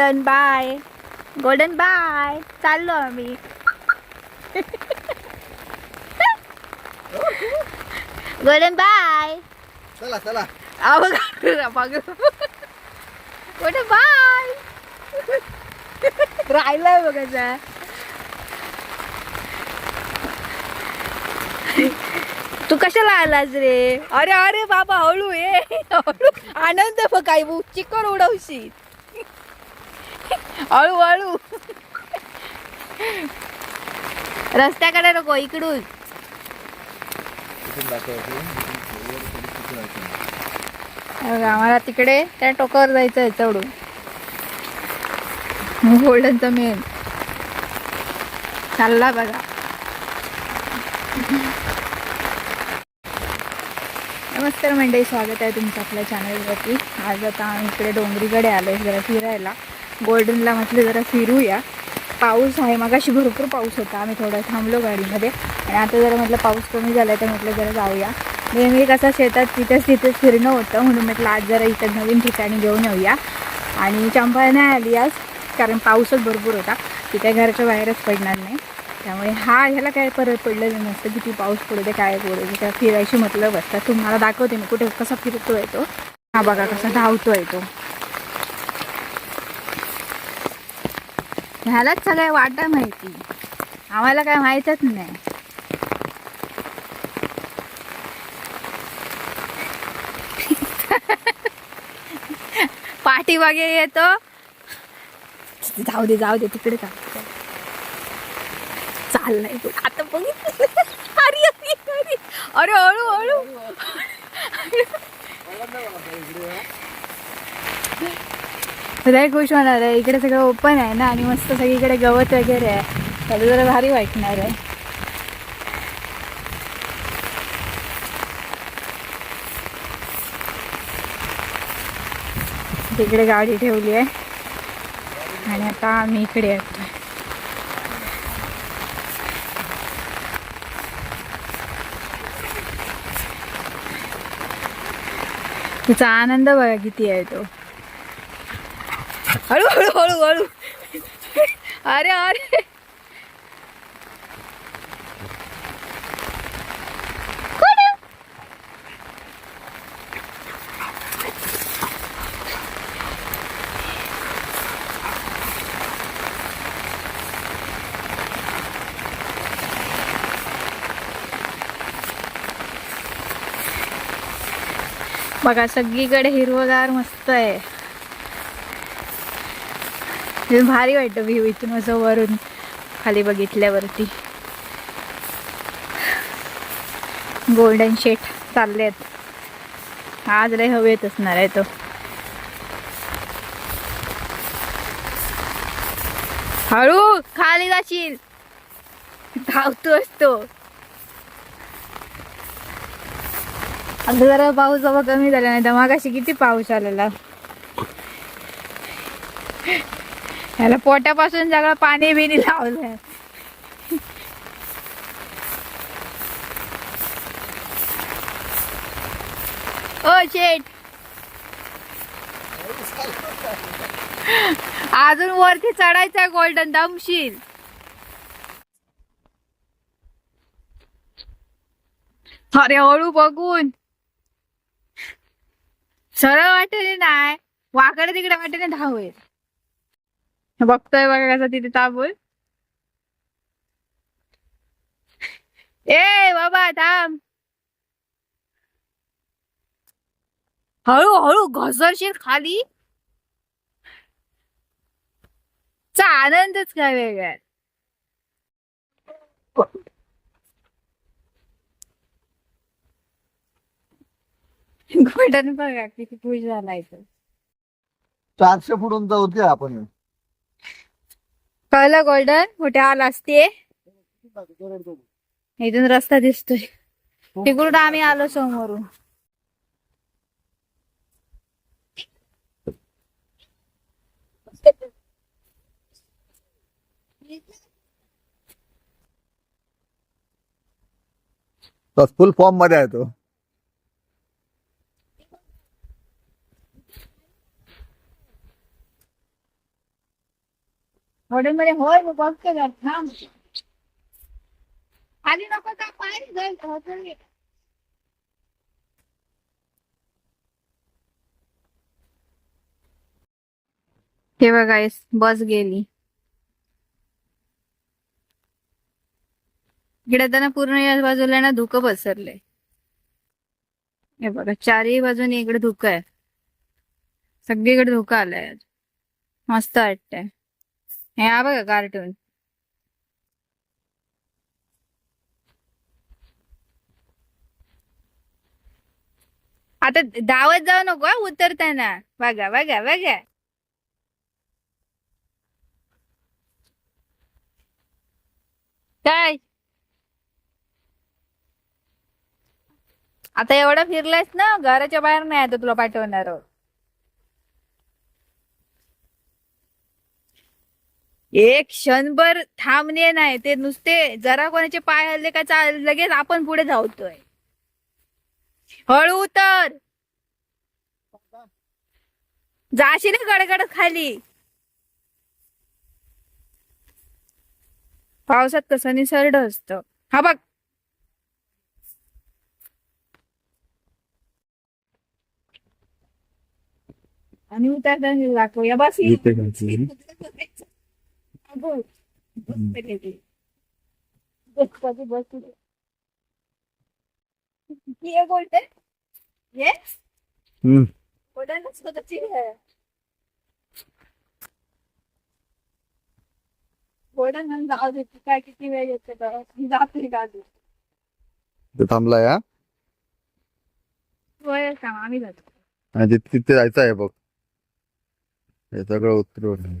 Golden bye golden bye चाललो आम्ही. Golden bye चला चला. गोल्डन बाय राहिलाय बघायचा तू कशाला आलास रे? अरे अरे बाबा हळू ये. हळू. आनंद बघ काय बघ चिकन उडवशी हळू हळू रस्त्याकडे नको इकडून. आम्हाला तिकडे त्या टोकावर जायचं आहे चढून. गोल्डनचा मेन चालला बघा. नमस्कार मंडळी स्वागत आहे तुमचं आपल्या चॅनलवरती आज आता आम्ही इकडे डोंगरीकडे आलो आहे जरा फिरायला. गोल्डनला म्हटलं जरा फिरूया. पाऊस आहे मगाशी भरपूर पाऊस होता. आम्ही थोडं थांबलो गाडीमध्ये. आणि आता जरा म्हटलं पाऊस कमी झाला तर म्हटलं जरा जाऊया. नेहमी कसं शेतात तिथेच तिथेच फिरणं होतं. म्हणून म्हटलं आज जरा इथं नवीन ठिकाणी घेऊन येऊया. आणि चंपा नाही आली आज कारण पाऊसच भरपूर होता. ती काय घराच्या बाहेरच पडणार नाही. त्यामुळे हा ह्याला काय परत पडलेलं नसतं किती पाऊस पडू दे काय पडू दे. त्या फिरायची मतलब असतात. तुम्हाला दाखवते मी कुठे कसा फिरतो येतो हा बघा कसा धावतो येतो ह्यालाच सगळ्या वाटा माहिती. आम्हाला काय माहीतच नाही. पाठीमागे येतो. जाऊ दे जाऊ दे तिकडे का चाललाय तू आता बघितलं अरे अरे अरे अरे हळू हळू. लय खुश होणार आहे. इकडे सगळं ओपन आहे ना आणि मस्त सगळीकडे गवत वगैरे आहे. त्याला जरा भारी वाटणार आहे. तिकडे गाडी ठेवली आहे. आणि आता आम्ही इकडे येतोय. तिचा आनंद बघा किती आहे तो. हळू हळू हळू हळू. अरे अरे. बघा सगळीकडे हिरवगार मस्त आहे. भारी वाटतं व्ह्यू इथून असं वरून खाली बघितल्यावरती. गोल्डन शेट चालले आहेत आज लय हवेत असणार आहे तो. हळू! खाली जाशील. धावतो असतो. आता जरा पाऊस बाबा कमी झाला नाही तर मागाशी किती पाऊस आलेला. ह्याला पोटापासून सगळं पाणी बिनी लावलंय ओ शेट अजून वरती चढायचा गोल्डन दमशील. अरे हळू बघून. सरळ वाटेने नाही वाकडे तिकडे वाटेने धावेल. बघतोय बघा कसा तिथे ताबूल ए बाबा थांब. हळू हळू घसरशील खाली. चा आनंदच काय वेगळा. आहे. गोल्डन बघा किती खुश झालाय तर चारशे फूट उंच होते आपण. कळलं गोल्डन कुठे आला असते इथून रस्ता दिसतोय. तिकडून आम्ही आलो समोरून. फुल फॉर्ममध्ये आहे तो. हॉटेल मध्ये होय मग बघते जरा. थांब. खाली नको का पाय जाईल हे बघा बस गेली. इकडे त्यांना पूर्ण या बाजूला ना धुकं पसरलंय. हे बघा चारही बाजूने इकडे धुकं आहे. सगळीकडे धुकं आलंय आज. मस्त वाटतंय. हे हा बघा कार्टून आता धावत जाऊ नको उतरताना. बघा बघा बघा. काय? आता एवढं फिरलायस ना घराच्या बाहेर नाही आता तुला पाठवणार एक क्षणभर थांबणे नाही. ते नुसते जरा कोणाचे पाय हल्ले का चाल लगेच आपण पुढे धावतोय. हळू उतर. जाशील गडगड खाली? पावसात कसं निसर्ड असत. हा बघ. आणि उतरताना दाखवूया बस. बोल. बस कधी. ये गोल्डन जाऊ दे काय किती वेळ येते तर मी जाते का आधी. इथे थांबलाय हा? होय आम्ही जातो. तिथे जायचं आहे बघ. हे सगळं उतरून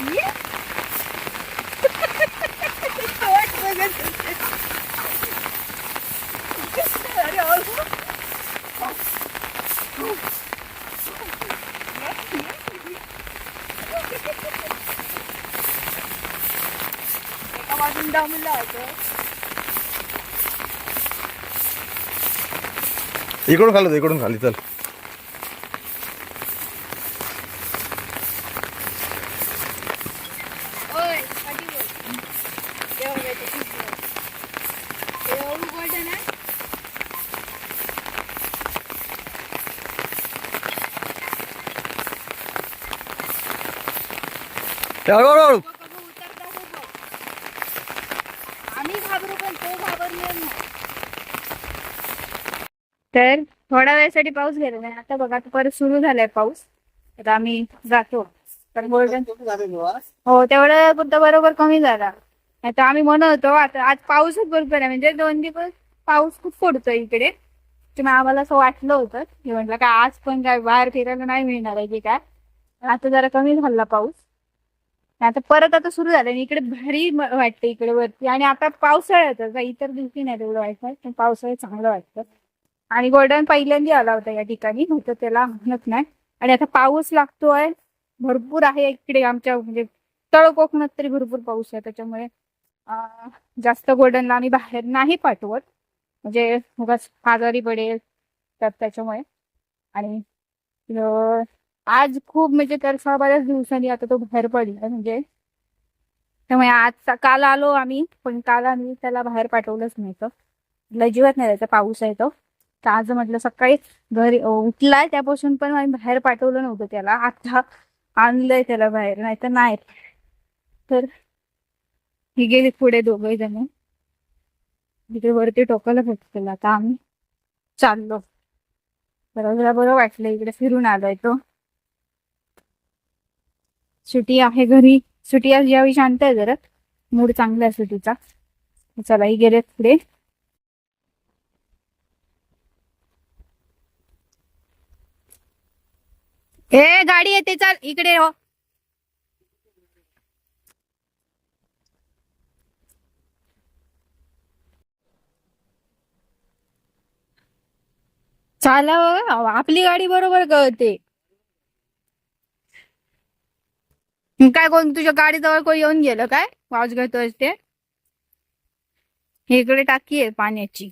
हळू एका बाजून दमलं होतं इकडून खाली इकडून खाली चल ओय कधी बोल तेव्हा वेळ ते ठीक बोल. तेव्हा उघडं ना ए, हळू हळू हळू बघ, बघ, उतरता तो बघ. आम्ही घाबरू पण तो घाबरलेला नाही. तर थोड्या वेळासाठी पाऊस गेला नाही आता बघा आता परत सुरू झालाय पाऊस. आता आम्ही जातो. तर हो तेवढं पुरतं बरोबर कमी झाला. नाही तर आम्ही म्हणत होतो आता आज पाऊसच बरोबर आहे. म्हणजे दोन दिवस पाऊस खूप पडतोय इकडे. तुम्ही आम्हाला असं वाटलं होतं. की म्हटलं काय आज पण काय बाहेर फिरायला नाही मिळणार आहे की काय? आता जरा कमी झाला पाऊस. आता परत आता सुरू झालं आणि इकडे भारी वाटते वाटतं इकडे वरती. आणि आता पावसाळ्यातच इतर दिवशी नाही तेवढं वाटतं पण पावसाळ्यात चांगलं वाटतं. आणि गोल्डन पहिल्यांदा आला होता या ठिकाणी होतं त्याला म्हणत नाही. आणि आता पाऊस लागतोय भरपूर आहे इकडे आमच्या म्हणजे तळ कोकणात तरी भरपूर पाऊस आहे. त्याच्यामुळे जास्त गोल्डनला आम्ही बाहेर नाही पाठवत. म्हणजे उगाच आजारी पडेल तर त्याच्यामुळे. आणि आज खूप म्हणजे तर बऱ्याच दिवसांनी आता तो बाहेर पडला म्हणजे. त्यामुळे आज काल आलो आम्ही पण काल आम्ही त्याला बाहेर पाठवलंच नाही तर लजीवत नाही त्याचा पाऊस आहे तो. तर आज म्हटलं सकाळी घरी उठलाय त्यापासून पण आम्ही बाहेर पाठवलं नव्हतं त्याला. आता आणलंय त्याला बाहेर नाही तर नाही. तर ही गेली पुढे दोघे जण. तिथे वरती टोकाला त्याला. आता आम्ही चाललो. बरोबर जरा बरं वाटलं इकडे फिरून आलोय तो. सुटी आहे घरी. सुटी आज यावेळी शांत आहे जरा. मूड चांगला आहे सुटीचा. चला ही गेलेत पुढे. ए गाडी येते चाल. इकडे हो. चाला आपली गाडी बरोबर कळते. काय कोण तुझ्या गाडीजवळ कोण येऊन गेलं काय? वाज घेतोय ते इकडे टाकी आहे पाण्याची.